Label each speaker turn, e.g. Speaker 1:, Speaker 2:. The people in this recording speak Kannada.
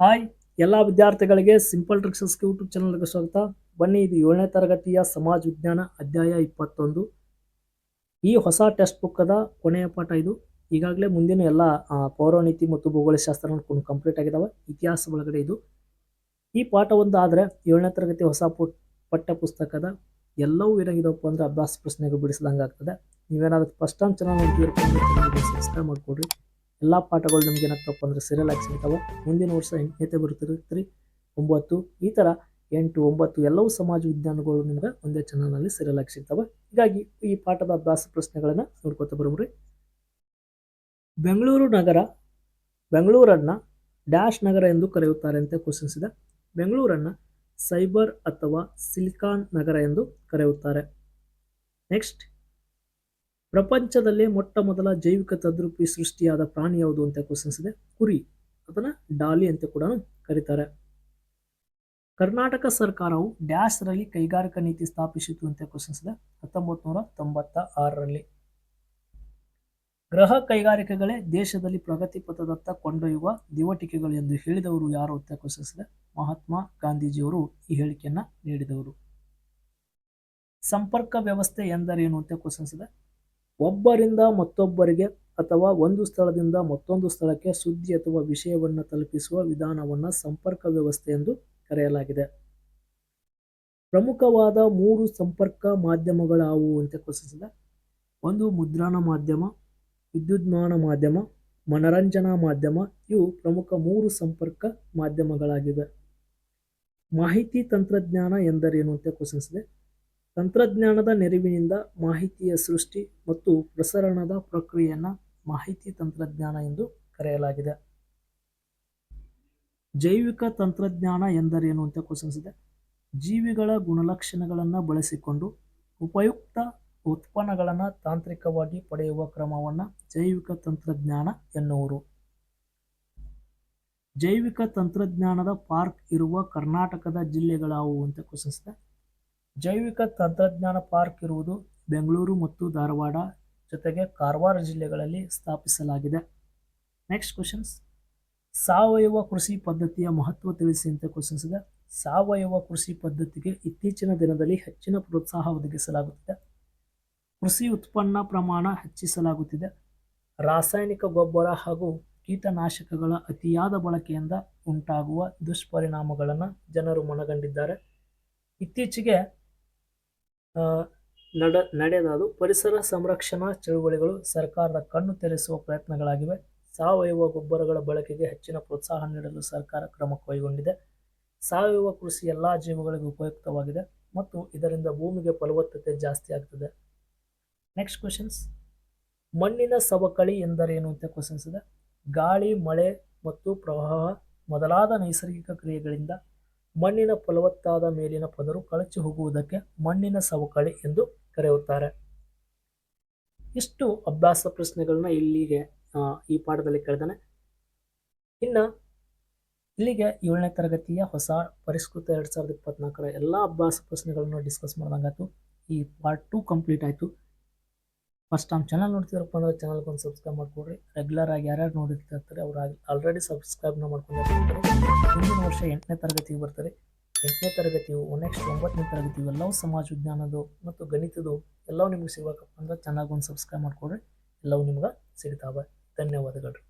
Speaker 1: ಹಾಯ್, ಎಲ್ಲ ವಿದ್ಯಾರ್ಥಿಗಳಿಗೆ ಸಿಂಪಲ್ ಟ್ರಿಕ್ಸಸ್ ಯೂಟ್ಯೂಬ್ ಚಾನಲ್ಗೆ ಸ್ವಾಗತ. ಬನ್ನಿ, ಇದು ಏಳನೇ ತರಗತಿಯ ಸಮಾಜ ವಿಜ್ಞಾನ ಅಧ್ಯಾಯ ಇಪ್ಪತ್ತೊಂದು. ಈ ಹೊಸ ಟೆಕ್ಸ್ಟ್ ಬುಕ್ಕದ ಕೊನೆಯ ಪಾಠ ಇದು. ಈಗಾಗಲೇ ಮುಂದಿನ ಎಲ್ಲ ಪೌರನೀತಿ ಮತ್ತು ಭೂಗೋಳಶಾಸ್ತ್ರ ಕಂಪ್ಲೀಟ್ ಆಗಿದಾವೆ. ಇತಿಹಾಸ ಒಳಗಡೆ ಇದು. ಈ ಪಾಠ ಒಂದು ಆದರೆ ಏಳನೇ ತರಗತಿ ಹೊಸ ಪಠ್ಯ ಪುಸ್ತಕದ ಎಲ್ಲವೂ ಏನಾಗಿದವಪ್ಪ ಅಂದ್ರೆ ಅಭ್ಯಾಸ ಪ್ರಶ್ನೆಗಳು ಬಿಡಿಸಿದಂಗೆ ಆಗ್ತದೆ ನೀವೇನಾದ್ರೂ ಫಸ್ಟ್ ಟೈಮ್ ನೋಡ್ತೀರಪ್ಪ ಸಬ್ಸ್ಕ್ರೈಬ್ ಮಾಡ್ಕೊಡ್ರಿ. ಎಲ್ಲ ಪಾಠಗಳು ನಿಮ್ಗೆ ಏನಾಗ್ತಪ್ಪ ಅಂದ್ರೆ ಸೀರಿಯಲ್ ಆಗಿ ಸಿಗ್ತಾವೆ. ಮುಂದಿನ ವರ್ಷ ಎಂಟನೇತೆ ಬರ್ತಿರ್ತೀರಿ ಒಂಬತ್ತು. ಈ ಥರ ಎಂಟು, ಒಂಬತ್ತು ಎಲ್ಲವೂ ಸಮಾಜ ವಿಜ್ಞಾನಗಳು ನಿಮ್ಗೆ ಒಂದೇ ಚಾನಲ್ನಲ್ಲಿ ಸೀರಿಯಲ್ ಆಗಿ ಸಿಗ್ತಾವೆ. ಹೀಗಾಗಿ ಈ ಪಾಠದ ಅಭ್ಯಾಸ ಪ್ರಶ್ನೆಗಳನ್ನು ನೋಡ್ಕೊತಾ ಬರೋಮ್ರಿ. ಬೆಂಗಳೂರು ನಗರ, ಬೆಂಗಳೂರನ್ನ ಡ್ಯಾಶ್ ನಗರ ಎಂದು ಕರೆಯುತ್ತಾರೆ ಅಂತ ಕ್ವಶನ್ಸ್ ಇದೆ. ಬೆಂಗಳೂರನ್ನ ಸೈಬರ್ ಅಥವಾ ಸಿಲಿಕಾನ್ ನಗರ ಎಂದು ಕರೆಯುತ್ತಾರೆ. ನೆಕ್ಸ್ಟ್ ಪ್ರಪಂಚದಲ್ಲೇ ಮೊಟ್ಟ ಮೊದಲ ಜೈವಿಕ ತದ್ರೂಪಿ ಸೃಷ್ಟಿಯಾದ ಪ್ರಾಣಿ ಯಾವುದು ಅಂತ ಕ್ವಶನ್ಸ್ ಇದೆ. ಕುರಿ, ಅದನ್ನ ಡಾಲಿ ಅಂತ ಕೂಡ ಕರೀತಾರೆ. ಕರ್ನಾಟಕ ಸರ್ಕಾರವು ಡ್ಯಾಶ್ ರಲ್ಲಿ ಕೈಗಾರಿಕಾ ನೀತಿ ಸ್ಥಾಪಿಸಿತು ಅಂತ ಕ್ವಶನ್ಸ್ ಇದೆ. ಹತ್ತೊಂಬತ್ತು ನೂರ ತೊಂಬತ್ತ ಆರರಲ್ಲಿ ಗೃಹ ಕೈಗಾರಿಕೆಗಳೇ ದೇಶದಲ್ಲಿ ಪ್ರಗತಿ ಪಥದತ್ತ ಕೊಂಡೊಯ್ಯುವ ದಿವಟಿಕೆಗಳು ಎಂದು ಹೇಳಿದವರು ಯಾರು ಅಂತ ಕ್ವಶನ್ಸ್ ಇದೆ. ಮಹಾತ್ಮ ಗಾಂಧೀಜಿಯವರು ಈ ಹೇಳಿಕೆಯನ್ನ ನೀಡಿದವರು. ಸಂಪರ್ಕ ವ್ಯವಸ್ಥೆ ಎಂದರೇನು ಅಂತ ಕ್ವಶನ್ಸ್ ಇದೆ. ಒಬ್ಬರಿಂದ ಮತ್ತೊಬ್ಬರಿಗೆ ಅಥವಾ ಒಂದು ಸ್ಥಳದಿಂದ ಮತ್ತೊಂದು ಸ್ಥಳಕ್ಕೆ ಸುದ್ದಿ ಅಥವಾ ವಿಷಯವನ್ನು ತಲುಪಿಸುವ ವಿಧಾನವನ್ನು ಸಂಪರ್ಕ ವ್ಯವಸ್ಥೆ ಎಂದು ಕರೆಯಲಾಗಿದೆ. ಪ್ರಮುಖವಾದ ಮೂರು ಸಂಪರ್ಕ ಮಾಧ್ಯಮಗಳಾವುವು ಅಂತ ಕ್ವಶನ್ಸ್ ಒಂದು ಮುದ್ರಣ ಮಾಧ್ಯಮ, ವಿದ್ಯುನ್ಮಾನ ಮಾಧ್ಯಮ, ಮನರಂಜನಾ ಮಾಧ್ಯಮ, ಇವು ಪ್ರಮುಖ ಮೂರು ಸಂಪರ್ಕ ಮಾಧ್ಯಮಗಳಾಗಿವೆ. ಮಾಹಿತಿ ತಂತ್ರಜ್ಞಾನ ಎಂದರೇನು ಅಂತ ಕ್ವಶನ್ಸ್ ತಂತ್ರಜ್ಞಾನದ ನೆರವಿನಿಂದ ಮಾಹಿತಿಯ ಸೃಷ್ಟಿ ಮತ್ತು ಪ್ರಸರಣದ ಪ್ರಕ್ರಿಯೆಯನ್ನು ಮಾಹಿತಿ ತಂತ್ರಜ್ಞಾನ ಎಂದು ಕರೆಯಲಾಗಿದೆ. ಜೈವಿಕ ತಂತ್ರಜ್ಞಾನ ಎಂದರೇನು ಅಂತ ಕ್ವಶನ್ಸ್ ಇದೆ. ಜೀವಿಗಳ ಗುಣಲಕ್ಷಣಗಳನ್ನು ಬಳಸಿಕೊಂಡು ಉಪಯುಕ್ತ ಉತ್ಪನ್ನಗಳನ್ನು ತಾಂತ್ರಿಕವಾಗಿ ಪಡೆಯುವ ಕ್ರಮವನ್ನು ಜೈವಿಕ ತಂತ್ರಜ್ಞಾನ ಎನ್ನುವರು. ಜೈವಿಕ ತಂತ್ರಜ್ಞಾನದ ಪಾರ್ಕ್ ಇರುವ ಕರ್ನಾಟಕದ ಜಿಲ್ಲೆಗಳಾವುವು ಅಂತ ಕ್ವಶನ್ಸ್ ಇದೆ. ಜೈವಿಕ ತಂತ್ರಜ್ಞಾನ ಪಾರ್ಕ್ ಇರುವುದು ಬೆಂಗಳೂರು ಮತ್ತು ಧಾರವಾಡ ಜೊತೆಗೆ ಕಾರವಾರ ಜಿಲ್ಲೆಗಳಲ್ಲಿ ಸ್ಥಾಪಿಸಲಾಗಿದೆ. ನೆಕ್ಸ್ಟ್ ಕ್ವಶನ್ಸ್ ಸಾವಯವ ಕೃಷಿ ಪದ್ಧತಿಯ ಮಹತ್ವ ತಿಳಿಸಿ ಅಂತ ಕ್ವಶನ್ಸ್ ಇದೆ. ಸಾವಯವ ಕೃಷಿ ಪದ್ಧತಿಗೆ ಇತ್ತೀಚಿನ ದಿನದಲ್ಲಿ ಹೆಚ್ಚಿನ ಪ್ರೋತ್ಸಾಹ ಒದಗಿಸಲಾಗುತ್ತಿದೆ. ಕೃಷಿ ಉತ್ಪನ್ನ ಪ್ರಮಾಣ ಹೆಚ್ಚಿಸಲಾಗುತ್ತಿದೆ. ರಾಸಾಯನಿಕ ಗೊಬ್ಬರ ಹಾಗೂ ಕೀಟನಾಶಕಗಳ ಅತಿಯಾದ ಬಳಕೆಯಿಂದ ಉಂಟಾಗುವ ದುಷ್ಪರಿಣಾಮಗಳನ್ನು ಜನರು ಮನಗಂಡಿದ್ದಾರೆ. ಇತ್ತೀಚೆಗೆ ನಡ, ನಡೆದದು ಪರಿಸರ ಸಂರಕ್ಷಣಾ ಚಳುವಳಿಗಳು ಸರ್ಕಾರದ ಕಣ್ಣು ತೆರೆಸುವ ಪ್ರಯತ್ನಗಳಾಗಿವೆ. ಸಾವಯವ ಗೊಬ್ಬರಗಳ ಬಳಕೆಗೆ ಹೆಚ್ಚಿನ ಪ್ರೋತ್ಸಾಹ ನೀಡಲು ಸರ್ಕಾರ ಕ್ರಮ ಕೈಗೊಂಡಿದೆ. ಸಾವಯವ ಕೃಷಿ ಎಲ್ಲ ಜೀವಗಳಿಗೆ ಉಪಯುಕ್ತವಾಗಿದೆ ಮತ್ತು ಇದರಿಂದ ಭೂಮಿಗೆ ಫಲವತ್ತತೆ ಜಾಸ್ತಿ ಆಗ್ತದೆ. ನೆಕ್ಸ್ಟ್ ಕ್ವಶನ್ಸ್ ಮಣ್ಣಿನ ಸವಕಳಿ ಎಂದರೇನು ಅಂತ ಕ್ವಶನ್ಸ್ ಇದೆ. ಗಾಳಿ, ಮಳೆ ಮತ್ತು ಪ್ರವಾಹ ಮೊದಲಾದ ನೈಸರ್ಗಿಕ ಕ್ರಿಯೆಗಳಿಂದ ಮಣ್ಣಿನ ಫಲವತ್ತಾದ ಮೇಲಿನ ಪದರು ಕಳಚಿ ಹೋಗುವುದಕ್ಕೆ ಮಣ್ಣಿನ ಸವಕಳಿ ಎಂದು ಕರೆಯುತ್ತಾರೆ. ಇಷ್ಟು ಅಭ್ಯಾಸ ಪ್ರಶ್ನೆಗಳನ್ನ ಇಲ್ಲಿಗೆ ಈ ಪಾಠದಲ್ಲಿ ಕೇಳ್ದಾನೆ ಇನ್ನ ಇಲ್ಲಿಗೆ ಏಳನೇ ತರಗತಿಯ ಹೊಸ ಪರಿಷ್ಕೃತ ಎರಡು ಸಾವಿರದ ಇಪ್ಪತ್ನಾಲ್ಕರ ಎಲ್ಲ ಅಭ್ಯಾಸ ಪ್ರಶ್ನೆಗಳನ್ನು ಡಿಸ್ಕಸ್ ಮಾಡಿದಂಗಾಯ್ತು. ಈ ಪಾರ್ಟ್ ಟು ಕಂಪ್ಲೀಟ್ ಆಯಿತು. ಫಸ್ಟ್ ಟೈಮ್ ಚಾನಲ್ ನೋಡ್ತಿದ್ರಪ್ಪ ಅಂದ್ರೆ ಚಾನಲ್ಗೆ ಒಂದು ಸಬ್ಸ್ಕ್ರೈಬ್ ಮಾಡ್ಕೊಡ್ರಿ. ರೆಗ್ಯುಲರ್ ಆಗಿ ಯಾರ್ಯಾರು ನೋಡಿರ್ತಿರ್ತಾರೆ, ಅವ್ರು ಆಲ್ರೆಡಿ ಸಬ್ಸ್ಕ್ರೈಬ್ನ ಮಾಡ್ಕೊಂಡಿರ್ತಾರೆ ಮುಂದಿನ ವರ್ಷ ಎಂಟನೇ ತರಗತಿಗೆ ಬರ್ತಾರೆ. ಎಂಟನೇ ತರಗತಿಯು ನೆಕ್ಸ್ಟ್ ಒಂಬತ್ತನೇ ತರಗತಿಯು ಎಲ್ಲವೂ ಸಮಾಜ ವಿಜ್ಞಾನದ್ದು ಮತ್ತು ಗಣಿತದ್ದು ಎಲ್ಲವೂ ನಿಮ್ಗೆ ಸಿಗಬೇಕಪ್ಪ ಅಂದ್ರೆ ಚೆನ್ನಾಗಿ ಒಂದು ಸಬ್ಸ್ಕ್ರೈಬ್ ಮಾಡ್ಕೊಡ್ರಿ. ಎಲ್ಲವೂ ನಿಮ್ಗೆ ಸಿಗ್ತಾವೆ. ಧನ್ಯವಾದಗಳು.